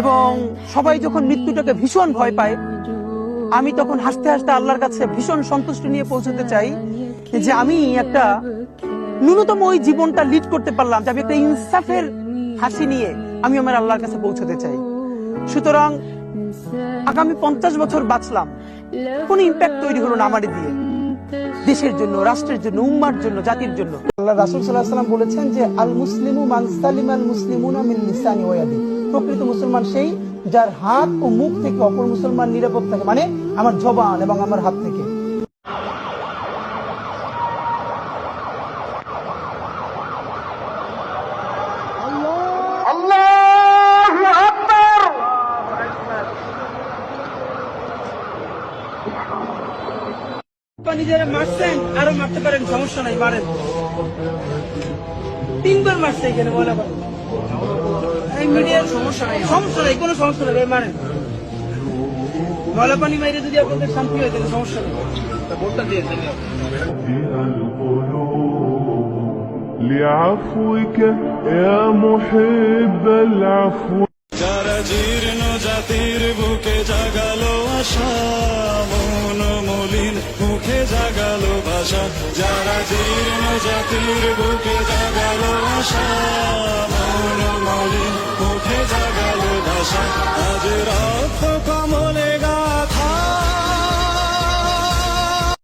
এবং সবাই যখন মৃত্যুটাকে ভীষণ ভয় পায়, আমি তখন হাসতে হাসতে আল্লাহর কাছে ভীষণ সন্তুষ্টি নিয়ে পৌঁছতে চাই যে আমি একটা ন্যূনতম ওই জীবনটা লিড করতে পারলাম, যে আমি একটা ইনসাফের হাসি নিয়ে আমি আমার আল্লাহর কাছে পৌঁছতে চাই। সুতরাং আগামী পঞ্চাশ বছর বাঁচলাম। কোন ইম্প্যাক্ট তৈরি হলো না আমারে দিয়ে। দেশের জন্য, রাষ্ট্রের জন্য, উম্মার জন্য, জাতির জন্য। আল্লাহ রাসুল সাল্লাহ সাল্লাম বলেছেন যে আল মুসলিমু মান সালিম আল মুসলিমুনা মিন লিসানি ওয়াদি প্রকৃত মুসলমান সেই যার হাত ও মুখ থেকে অপর মুসলমান নিরাপদ থাকে। মানে আমার জবান এবং আমার হাত থেকে। নিজেরা মারছেন, আরও মারতে পারেন, সমস্যা নাই, মারেন। তিনবার মারছে এখানে, বলা সমস্যা নাই সমস্যা নাই কোনো সমস্যা নেই মারেন ময়লা পানি মাইরে যদি আপনাদের শান্তি হয় তাহলে সমস্যা নেই ভোটটা দিয়ে দেন لعفوك يا محب العفو যারা জীর্ণ জাতির বুকে জাগালো আশা মন মলিন মুখে জাগালো ভাষা যারা জীর্ণ জাতির বুকে জাগালো আশা 들어.